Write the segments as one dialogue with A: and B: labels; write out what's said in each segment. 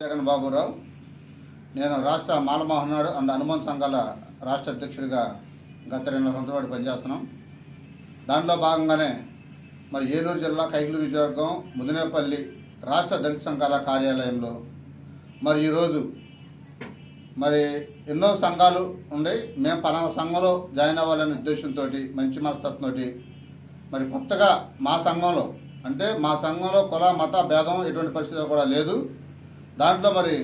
A: జగన్ బాబురావు నేను రాష్ట్ర మాలమోహనాడు అండ్ హనుమాన్ సంఘాల రాష్ట్ర అధ్యక్షుడిగా గత రెండు సంవత్సరాలు పనిచేస్తున్నాం. దాంట్లో భాగంగానే మరి ఏలూరు జిల్లా కైగులు నియోజకవర్గం ముదినేపల్లి రాష్ట్ర దళిత సంఘాల కార్యాలయంలో మరి ఈరోజు మరి ఎన్నో సంఘాలు ఉన్నాయి మేము పలానా సంఘంలో జాయిన్ అవ్వాలనే ఉద్దేశంతో మంచి మనస్తత్వంతో మరి కొత్తగా మా సంఘంలో అంటే మా సంఘంలో కుల మత భేదం ఎటువంటి పరిస్థితి కూడా లేదు. దాంట్లో మరి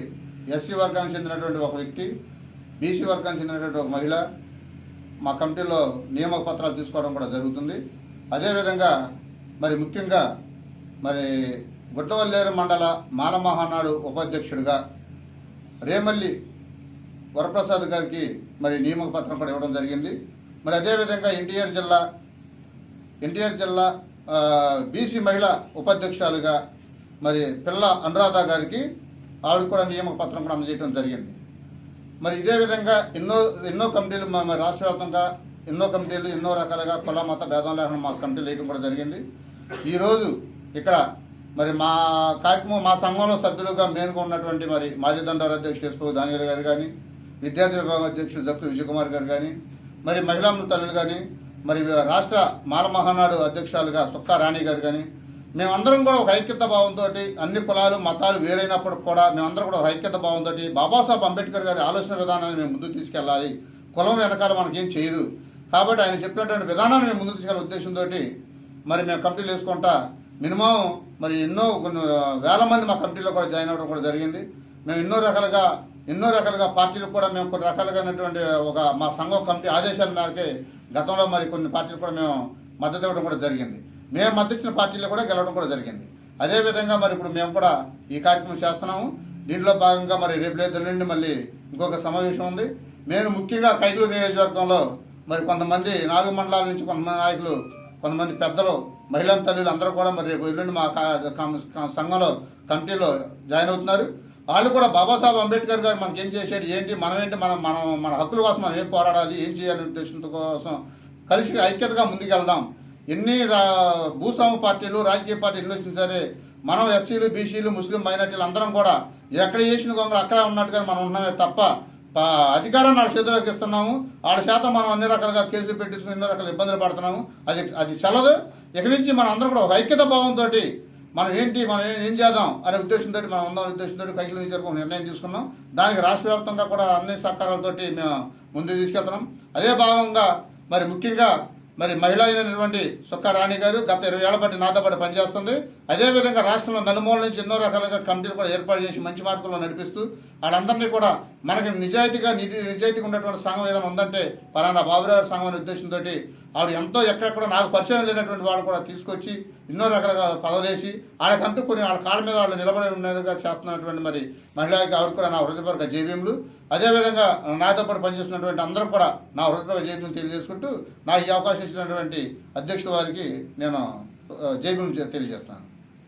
A: ఎస్సీ వర్గానికి చెందినటువంటి ఒక వ్యక్తి బీసీ వర్గానికి చెందినటువంటి ఒక మహిళ మా కమిటీలో నియామక పత్రాలు తీసుకోవడం కూడా జరుగుతుంది. అదేవిధంగా మరి ముఖ్యంగా మరి గుడ్లవల్లేరు మండల మానమహానాడు ఉపాధ్యక్షుడిగా రేమల్లి వరప్రసాద్ గారికి మరి నియామక పత్రం కూడా ఇవ్వడం జరిగింది. మరి అదేవిధంగా ఎన్టీఆర్ జిల్లా ఎన్టీఆర్ జిల్లా బీసీ మహిళా ఉపాధ్యక్షురాలుగా మరి పిల్ల అనురాధ గారికి ఆవిడ కూడా నియామక పత్రం కూడా అందజేయడం జరిగింది. మరి ఇదే విధంగా ఎన్నో ఎన్నో కమిటీలు మా రాష్ట్ర వ్యాప్తంగా ఎన్నో కమిటీలు ఎన్నో రకాలుగా కుల మత భేదం లేకుండా మా కమిటీలు వేయడం కూడా జరిగింది. ఈరోజు ఇక్కడ మరి మా కార్యక్రమం మా సంఘంలో సభ్యులుగా మేనుగా ఉన్నటువంటి మరి మాజీ దండారు అధ్యక్షుడు ఎస్పో దానివేలు గారు కానీ విద్యార్థి విభాగం అధ్యక్షుడు జక్కు విజయకుమార్ గారు కానీ మరి మహిళా తల్లులు కానీ మరి రాష్ట్ర మాల మహానాడు అధ్యక్షురాలుగా సుక్కా రాణి గారు కానీ మేమందరం కూడా ఒక ఐక్యత భావంతో అన్ని కులాలు మతాలు వేరైనప్పుడు కూడా మేమందరం కూడా ఒక ఐక్యత భావంతో బాబాసాహెబ్ అంబేద్కర్ గారి ఆలోచన విధానాన్ని మేము ముందుకు తీసుకెళ్ళాలి. కులం వెనకాల మనకేం చేయదు. కాబట్టి ఆయన చెప్పినటువంటి విధానాన్ని మేము ముందుకు తీసుకెళ్ళే ఉద్దేశంతో మరి మేము కమిటీలు వేసుకుంటా మినిమం మరి ఎన్నో కొన్ని వేల మంది మా కమిటీలో కూడా జాయిన్ అవ్వడం కూడా జరిగింది. మేము ఎన్నో రకాలుగా ఎన్నో రకాలుగా పార్టీలకు కూడా మేము కొన్ని రకాలుగానటువంటి ఒక మా సంఘం కమిటీ ఆదేశాల మేరకే గతంలో మరి కొన్ని పార్టీలు కూడా మేము మద్దతు ఇవ్వడం కూడా జరిగింది. మేము మద్దతు పార్టీలో కూడా గెలవడం కూడా జరిగింది. అదేవిధంగా మరి ఇప్పుడు మేము కూడా ఈ కార్యక్రమం చేస్తున్నాము. దీంట్లో భాగంగా మరి రేపు లేదు నుండి మళ్ళీ ఇంకొక సమావేశం ఉంది. నేను ముఖ్యంగా కైకులు నియోజకవర్గంలో మరి కొంతమంది నాలుగు మండలాల నుంచి కొంతమంది నాయకులు కొంతమంది పెద్దలు మహిళా తల్లులు అందరూ కూడా మరి రేపు ఎల్లుండి మా కా- సంఘంలో కమిటీలో జాయిన్ అవుతున్నారు. వాళ్ళు కూడా బాబాసాహెబ్ అంబేద్కర్ గారు మనకి ఏం చేశాడు ఏంటి మనం ఏంటి మనం మనం మన హక్కుల కోసం మనం ఏం పోరాడాలి ఏం చేయాలనే ఉద్దేశంతో కోసం కలిసి ఐక్యతగా ముందుకెళ్దాం. ఎన్ని రా- భూస్వామ్య పార్టీలు రాజకీయ పార్టీలు ఎన్ని వచ్చినా సరే మనం ఎస్సీలు బీసీలు ముస్లిం మైనార్టీలు అందరం కూడా ఎక్కడ చేసిన గొంగలు అక్కడే ఉన్నట్టుగా మనం ఉన్నామే తప్ప అధికారాన్ని వాళ్ళ చేతులకు ఇస్తున్నాము. వాళ్ళ శాతం మనం అన్ని రకాలుగా కేసులు పెట్టిస్తున్న ఎన్నో రకాల ఇబ్బందులు పడుతున్నాము. అది అది సెలదు ఇక్కడి నుంచి మనం అందరం కూడా ఒక ఐక్యత భావంతో మనం ఏంటి మనం ఏం- ఏం చేద్దాం అనే ఉద్దేశంతో మనం ఉందాం ఉద్దేశంతో కైకిల నుంచి వరకు ఒక నిర్ణయం తీసుకున్నాం. దానికి రాష్ట్ర వ్యాప్తంగా కూడా అన్ని సహకారాలతోటి మేము ముందుకు తీసుకెళ్తున్నాం. అదే భాగంగా మరి ముఖ్యంగా మరి మహిళ అయినటువంటి సుక్క రాణి గారు గత ఇరవై ఏళ్ళ పాటు నాతో పాటు పనిచేస్తుంది. అదేవిధంగా రాష్ట్రంలో నలుమూల నుంచి ఎన్నో రకాలుగా కమిటీలు కూడా ఏర్పాటు చేసి మంచి మార్గంలో నడిపిస్తూ వాళ్ళందరినీ కూడా మనకి నిజాయితీగా నిధి నిజాయితీగా ఉన్నటువంటి సంఘం ఏదైనా ఉందంటే పలానా బాబురావు సంఘం అనే ఉద్దేశంతో ఆవిడ ఎంతో ఎక్కడెక్కడ నాకు పరిచయం లేనటువంటి వాళ్ళు కూడా తీసుకొచ్చి ఎన్నో రకాలుగా పదవులేసి వాళ్ళకంటూ కొన్ని వాళ్ళ కాళ్ళ మీద వాళ్ళు నిలబడి ఉండేదిగా చేస్తున్నటువంటి మరి మహిళకి ఆవిడ కూడా నా హృదయపూర్వక జైవ్యములు అదేవిధంగా నాతో పాటు పనిచేస్తున్నటువంటి అందరూ కూడా నా హృదయపూర్వక జైవ్యం తెలియజేసుకుంటూ నాకు ఈ అవకాశం ఇచ్చినటువంటి అధ్యక్షుల వారికి నేను జైవ్యం తెలియజేస్తాను